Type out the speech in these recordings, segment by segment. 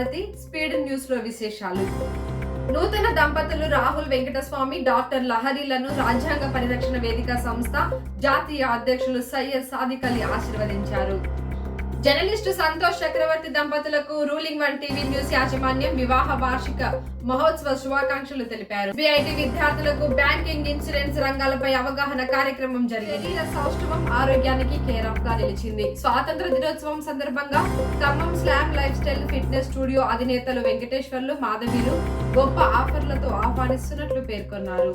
Bharati speed న్యూస్లో విశేషాలు. నూతన దంపతులు రాహుల్ వెంకటస్వామి డాక్టర్ లహరిలను రాజ్యాంగ పరిరక్షణ వేదిక సంస్థ జాతీయ అధ్యక్షులు సయ్యద్ సాదిక్ అలీ ఆశీర్వదించారు. జర్నలిస్టు సంతోష్ చక్రవర్తి దంపతులకు రూలింగ్ వన్ టీవీ న్యూస్ యాజమాన్యం వివాహ వార్షిక మహోత్సవ శుభాకాంక్షలు తెలిపారు. బిఐటి విద్యార్థులకు బ్యాంకింగ్ ఇన్సూరెన్స్ రంగాలపై అవగాహన కార్యక్రమం జరిగింది. సౌష్ఠవం ఆరోగ్యానికి కేర్ ఆఫ్గా నిలిచింది. స్వాతంత్ర దినోత్సవం సందర్భంగా Khammam slam life style fitness studio అధినేతలు వెంకటేశ్వర్లు మాధవీలు గొప్ప ఆఫర్లతో ఆహ్వానిస్తున్నట్లు పేర్కొన్నారు.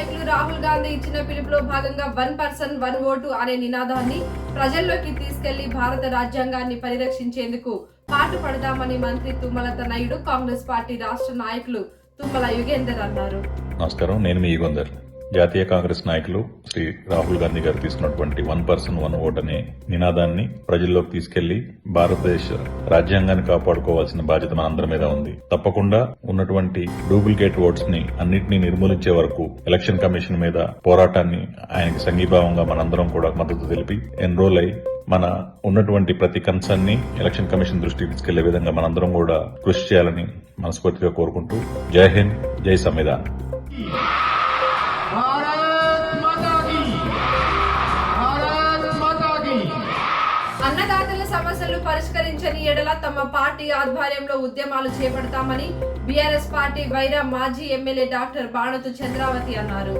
నాయకులు రాహుల్ గాంధీ ఇచ్చిన పిలుపులో భాగంగా వన్ పర్సన్ వన్ ఓటు అనే నినాదాన్ని ప్రజల్లోకి తీసుకెళ్ళి భారత రాజ్యాంగాన్ని పరిరక్షించేందుకు పాటుపడదామని మంత్రి తుమ్మల తనయుడు కాంగ్రెస్ పార్టీ రాష్ట్ర నాయకులు తుమ్మల యుగేందర్ అన్నారు. నమస్కారం. నేను మీ యుగేందర్. జాతీయ కాంగ్రెస్ నాయకులు శ్రీ రాహుల్ గాంధీ గారు తీసుకున్నటువంటి వన్ పర్సన్ వన్ ఓట్ అనే నినాదాన్ని ప్రజల్లోకి తీసుకెళ్ళి భారతదేశ రాజ్యాంగాన్ని కాపాడుకోవాల్సిన బాధ్యత మనందరి మీద ఉంది. తప్పకుండా ఉన్నటువంటి డూప్లికేట్ ఓట్స్ని అన్నింటినీ నిర్మూలించే వరకు ఎలక్షన్ కమిషన్ మీద పోరాటాన్ని ఆయనకి సంఘీభావంగా మనందరం కూడా మద్దతు తెలిపి ఎన్రోల్ అయి మన ఉన్నటువంటి ప్రతి కన్సర్న్ని ఎలక్షన్ కమిషన్ దృష్టికి తీసుకెళ్ళే విధంగా మనందరం కూడా కృషి చేయాలని మనస్ఫూర్తిగా కోరుకుంటూ జై హింద్ జై సంవిధాన్. అన్నదాతల సమస్యలు పరిష్కరించని ఎడల తమ పార్టీ ఆధ్వర్యంలో ఉద్యమాలు చేపడతామని బీఆర్ఎస్ పార్టీ వైరా మాజీ ఎమ్మెల్యే డాక్టర్ బాణతు చంద్రావతి అన్నారు.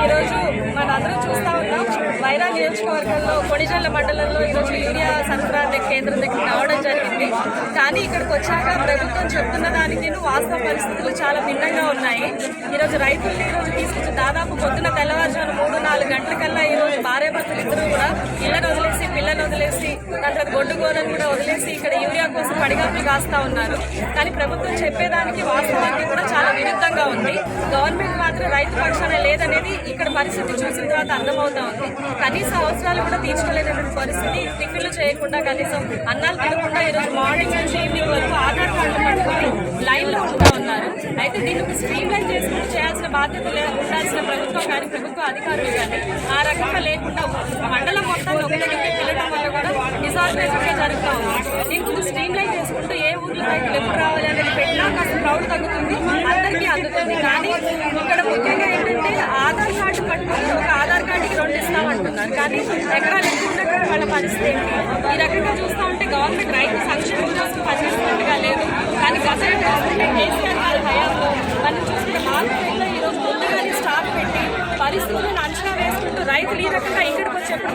ఈరోజు మనందరం చూస్తా ఉన్నాం. వైరా నియోజకవర్గంలో కొడిజల్ల మండలంలో ఈరోజు యూరియా సరఫరా కేంద్రం దగ్గర రావడం జరిగింది. కానీ ఇక్కడికి వచ్చాక ప్రభుత్వం చెప్తున్న దానికి వాస్తవ పరిస్థితులు చాలా భిన్నంగా ఉన్నాయి. ఈరోజు రైతుల్ని ఈరోజు తీసుకొచ్చి దాదాపు పొద్దున తెల్లవారుజాము ఈ రోజు భార్య భర్తలు ఇద్దరు కూడా ఇళ్ళ రోజు దాని తర్వాత గొడ్డు గోరను కూడా వదిలేసి ఇక్కడ యూరియా కోసం పడిగాపులు కాస్తా ఉన్నారు. కానీ ప్రభుత్వం చెప్పేదానికి వాస్తవానికి కూడా చాలా విరుద్ధంగా ఉంది. గవర్నమెంట్ మాత్రం రైతు పక్షాన లేదనేది ఇక్కడ పరిస్థితి చూసిన తర్వాత అర్థమవుతా ఉంది. కనీస అవసరాలు కూడా తీర్చుకోలేనటువంటి పరిస్థితి టిఫిన్లు చేయకుండా కనీసం అన్నాలు తినకుండా ఈరోజు మార్నింగ్ నుంచి ఈవినింగ్ వరకు ఆధార్ కార్డులు పట్టుకొని లైన్లో ఉంటూ ఉన్నారు. అయితే దీనికి స్ట్రీమ్ లైన్ చేసుకుంటూ చేయాల్సిన బాధ్యత ఉండాల్సిన ప్రభుత్వం కానీ ప్రభుత్వ అధికారులు కానీ ఆ రకంగా లేకుండా డిసార్గనైజేషన్ స్ట్రీమ్ లైన్ చేసుకుంటూ ఏ ఊర్లో రైతులు ఎప్పుడు రావాలి అనేది పెట్టినా కాస్త తగ్గుతుంది అందరికీ అందుతుంది. కానీ ఇక్కడ ముఖ్యంగా ఏంటంటే ఆధార్ కార్డు పట్టుకుని ఒక ఆధార్ కార్డుకి రెండు ఇస్తామంటున్నారు కానీ ఎకరాలు ఎక్కువ ఉన్నటువంటి వాళ్ళ పరిస్థితి ఈ రకంగా చూస్తూ ఉంటే గవర్నమెంట్ రైతు సంక్షేమం కోసం పనిచేస్తున్నట్టుగా లేదు. కానీ గతంలో చూస్తుంటే కేసీఆర్ గారి హయాంలో మనం చూస్తుంటే మార్కెట్లో ఈ ముందుగానే స్టాక్ పెట్టి పరిస్థితులను అంచనా వేసుకుంటూ రైతులు ఈ రకంగా ఇక్కడికి వచ్చేప్పుడు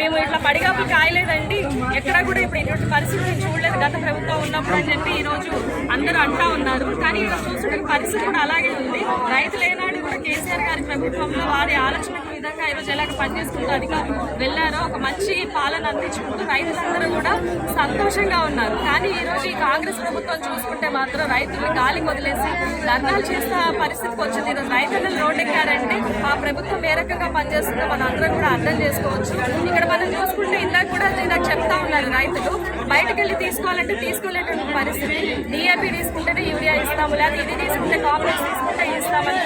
మేము ఇట్లా పడిగాపులు కాయలేదండి. ఎక్కడా కూడా ఇప్పుడు ఇటువంటి పరిస్థితి నేను చూడలేదు. గత ప్రభుత్వం ఉన్నప్పుడు అని చెప్పి ఈరోజు అందరూ అంటా ఉన్నారు. కానీ ఇక్కడ చూసుకుంటే పరిస్థితి కూడా అలాగే ఉంది. రైతులు ఏనాడు కూడా కేసీఆర్ గారి ప్రభుత్వంలో వారి ఆలోచన విధంగా ఈరోజు ఎలాగ పనిచేసుకుంటూ అధికారులు వెళ్ళారో ఒక మంచి పాలన అందించుకుంటూ రైతులందరూ కూడా సంతోషంగా ఉన్నారు. కానీ ఈ ఈ కాంగ్రెస్ ప్రభుత్వం చూసుకుంటే మాత్రం రైతులు గాలి వదిలేసి ధర్నాలు చేసిన పరిస్థితికి వచ్చింది. ఈరోజు రైతులను రోడ్డెక్కారంటే ఆ ప్రభుత్వం ఏ రకంగా పనిచేస్తుందో మన అందరం కూడా అర్థం చేసుకోవచ్చు. ఇక్కడ మనం చూసుకుంటే ఇందాక కూడా ఇందాక చెప్తా ఉన్నారు రైతులు బయటకు వెళ్ళి తీసుకోవాలంటే తీసుకోలేటువంటి పరిస్థితి. డిఏపి తీసుకుంటేనే యూరియా ఇస్తాము లేదా ఇది తీసుకుంటే కాంప్లెక్స్ తీసుకుంటే ఇస్తామని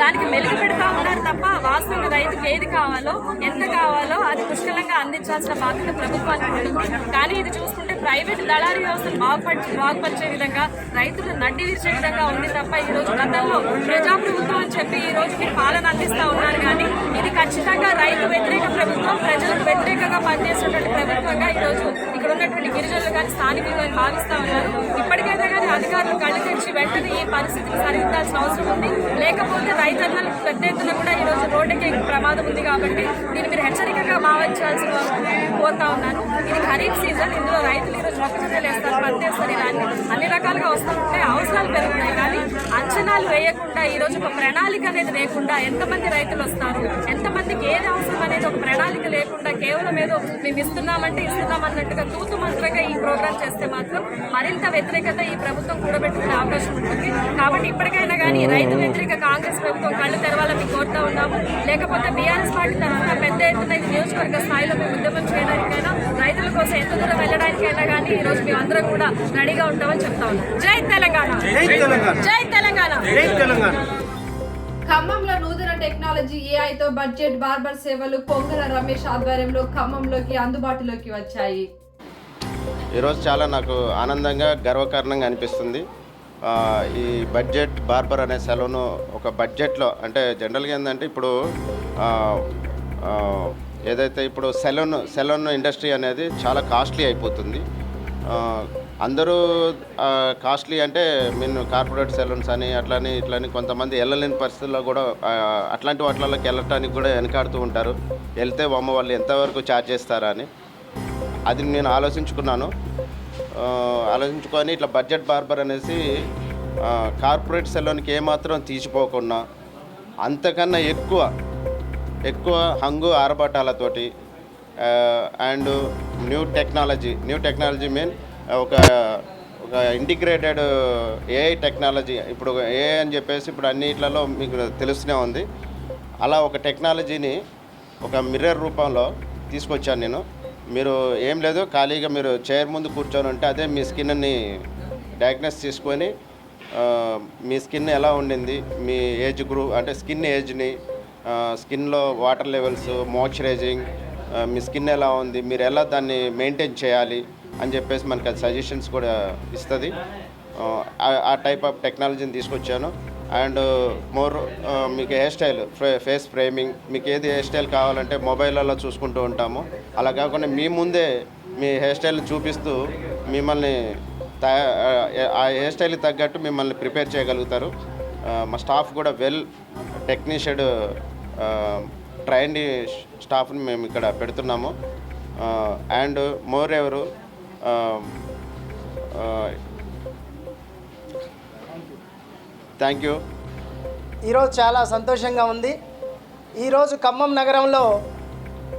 దానికి మెలుగు పెడతా ఉన్నారు తప్ప వాస్తవంగా వాళ్ళకి ఏది కావాలో ఎంత కావాలో అది పుష్కలంగా అందించాల్సిన బాధ్యత ప్రభుత్వానికి ఉంటుంది. కానీ ఇది చూసుకుంటే ప్రైవేట్ దళారీ వ్యవస్థను బాగుపడి బాగుపరిచే విధంగా రైతులు నడ్డి విరిచే విధంగా ఉంది తప్ప ఈ రోజు గతంలో ప్రజాప్రభుత్వం అని చెప్పి ఈ రోజు మీరు పాలన అందిస్తా ఉన్నారు. కానీ ఇది ఖచ్చితంగా రైతు వ్యతిరేక ప్రభుత్వం ప్రజలకు వ్యతిరేకంగా పనిచేస్తున్నటువంటి ప్రభుత్వంగా ఈ రోజు ఇక్కడ ఉన్నటువంటి గిరిజనులు కానీ స్థానికులు కానీ భావిస్తా ఉన్నారు. ఇప్పటికే కానీ అధికారులు కళ్ళు తెరిచి వెంటనే ఈ పరిస్థితిని సరిదిద్దాల్సిన అవసరం ఉంది. లేకపోతే రైతన్నలు పెద్ద ఎత్తున కూడా ఈ రోజు రోడ్డుకి ప్రమాదం ఉంది కాబట్టి దీన్ని మీరు హెచ్చరికగా భావించాల్సిన కోరుతా ఉన్నాను. ఇది ఖరీఫ్ సీజన్ ఇందులో రైతులు ఈరోజు మొక్కజొన్నలు వేస్తారు పత్తి వేస్తారు ఇలా అన్ని రకాలుగా వస్తూ ఉంటాయి అవసరాలు పెరుగుతాయి. అంచనాలు వేయకుండా ఈ రోజు ఒక ప్రణాళిక అనేది లేకుండా ఎంతమంది రైతులు వస్తారు? ఎంతమందికి ఏది అవసరం అనేది ఒక ప్రణాళిక లేకుండా కేవలం ఏదో మేము ఇస్తున్నామంటే ఇస్తున్నాం అన్నట్టుగా తూతు మంత్రంగా ఈ ప్రోగ్రామ్ చేస్తే మాత్రం మరింత వ్యతిరేకత ఈ ప్రభుత్వం కూడబెట్టుకునే అవకాశం ఉంటుంది. కాబట్టి ఇప్పటికైనా కానీ రైతు వ్యతిరేక కాంగ్రెస్ ప్రభుత్వం కళ్ళు తెరవాలని కోరుతా ఉన్నాము. లేకపోతే బీఆర్ఎస్ పార్టీ తరఫున పెద్ద ఎత్తున ఇది నియోజకవర్గ స్థాయిలో మేము ఉద్యమం చేయడానికైనా రైతుల కోసం ఎంత దూరం వెళ్ళడానికైనా కానీ ఈ రోజు మేము అందరం కూడా రెడీగా ఉంటామని చెప్తా ఉన్నాం. జై తెలంగాణ! జై తెలంగాణ! జై తెలంగాణ. ఖమ్మంలో నూతన టెక్నాలజీ ఏఐతో బడ్జెట్ బార్బర్ సేవలు పొంగల రమేష్ ఆధ్వర్యంలో ఖమ్మంలోకి అందుబాటులోకి వచ్చాయి. ఈరోజు చాలా నాకు ఆనందంగా గర్వకారణంగా అనిపిస్తుంది. ఆ, ఈ బడ్జెట్ బార్బర్ అనే సెలవును ఒక బడ్జెట్లో అంటే జనరల్గా ఏంటంటే ఇప్పుడు ఏదైతే ఇప్పుడు సెలూన్ సెలూన్ ఇండస్ట్రీ అనేది చాలా కాస్ట్లీ అయిపోతుంది. ఆ, అందరూ కాస్ట్లీ అంటే మేము కార్పొరేట్ సెలూన్స్ అని అట్లని ఇట్లని కొంతమంది వెళ్ళలేని పరిస్థితుల్లో కూడా అట్లాంటి వాటిలోకి వెళ్ళటానికి కూడా వెనకాడుతూ ఉంటారు. వెళ్తే అమ్మ వాళ్ళు ఎంతవరకు ఛార్జ్ చేస్తారా అని. అది నేను ఆలోచించుకున్నాను. ఆలోచించుకొని ఇట్లా బడ్జెట్ బార్బర్ అనేసి కార్పొరేట్ సెలూన్కి ఏమాత్రం తీసిపోకుండా అంతకన్నా ఎక్కువ ఎక్కువ హంగు ఆరబాటాలతోటి and new technology new technology mean ఒక ఒక ఇంటిగ్రేటెడ్ ఏఐ టెక్నాలజీ ఇప్పుడు ఏఐ అని చెప్పేసి ఇప్పుడు అన్నిట్లలో మీకు తెలుస్తూనే ఉంది. అలా ఒక టెక్నాలజీని ఒక మిర్రర్ రూపంలో తీసుకొచ్చాను నేను. మీరు ఏం లేదు ఖాళీగా మీరు చైర్ ముందు కూర్చొని ఉంటే అదే మీ స్కిన్ని డయాగ్నోస్ తీసుకొని మీ స్కిన్ ఎలా ఉండింది మీ ఏజ్ గ్రూప్ అంటే స్కిన్ ఏజ్ని స్కిన్లో వాటర్ లెవెల్స్ మాయిశ్చరైజింగ్ మీ స్కిన్ ఎలా ఉంది మీరు ఎలా దాన్ని మెయింటైన్ చేయాలి అని చెప్పేసి మనకి అది సజెషన్స్ కూడా ఇస్తుంది. ఆ- టైప్ ఆఫ్ టెక్నాలజీని తీసుకొచ్చాను. అండ్ మోర్ మీకు హెయిర్ స్టైల్ ఫేస్ ఫ్రేమింగ్ మీకు ఏది హెయిర్ స్టైల్ కావాలంటే మొబైల్లో చూసుకుంటూ ఉంటాము. అలా కాకుండా మీ ముందే మీ హెయిర్ స్టైల్ని చూపిస్తూ మిమ్మల్ని తయా- ఆ హెయిర్ స్టైల్కి తగ్గట్టు మిమ్మల్ని ప్రిపేర్ చేయగలుగుతారు. మా స్టాఫ్ కూడా వెల్ టెక్నీషియడ్ ట్రైన్డ్ స్టాఫ్ని మేము ఇక్కడ పెడుతున్నాము. అండ్ మోర్ ఎవరు Um, uh, థ్యాంక్ యూ ఈరోజు చాలా సంతోషంగా ఉంది. ఈరోజు ఖమ్మం నగరంలో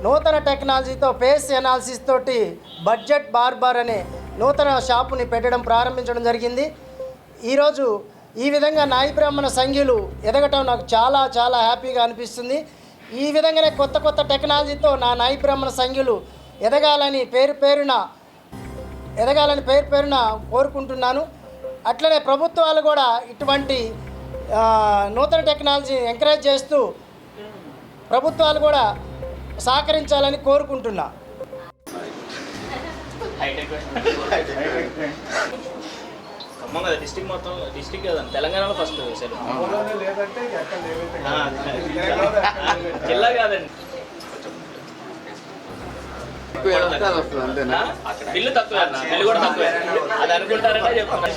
నూతన టెక్నాలజీతో ఫేస్ ఎనాలిసిస్ తోటి బడ్జెట్ బార్బర్ అనే నూతన షాపుని పెట్టడం ప్రారంభించడం జరిగింది. ఈరోజు ఈ విధంగా నాయి బ్రాహ్మణ సంఘ్యులు ఎదగటం నాకు చాలా చాలా హ్యాపీగా అనిపిస్తుంది. ఈ విధంగానే కొత్త కొత్త టెక్నాలజీతో నా నాయి బ్రాహ్మణ సంఘ్యులు ఎదగాలని పేరు పేరున ఎదగాలని పేరు పేరున కోరుకుంటున్నాను. అట్లనే ప్రభుత్వాలు కూడా ఇటువంటి ఆ, నూతన టెక్నాలజీ ఎంకరేజ్ చేస్తూ ప్రభుత్వాలు కూడా సహకరించాలని కోరుకుంటున్నా. ఖమ్మం కదా డిస్టిక్ మొత్తం డిస్టిక్ కదా తెలంగాణలో ఫస్ట్ వేశారు. ఆ, తక్కువ కాదండి ఆ? బిల్లు తక్కువ బిల్లు కూడా తక్కువే. అది అనుకుంటారంటే చెప్తున్నా.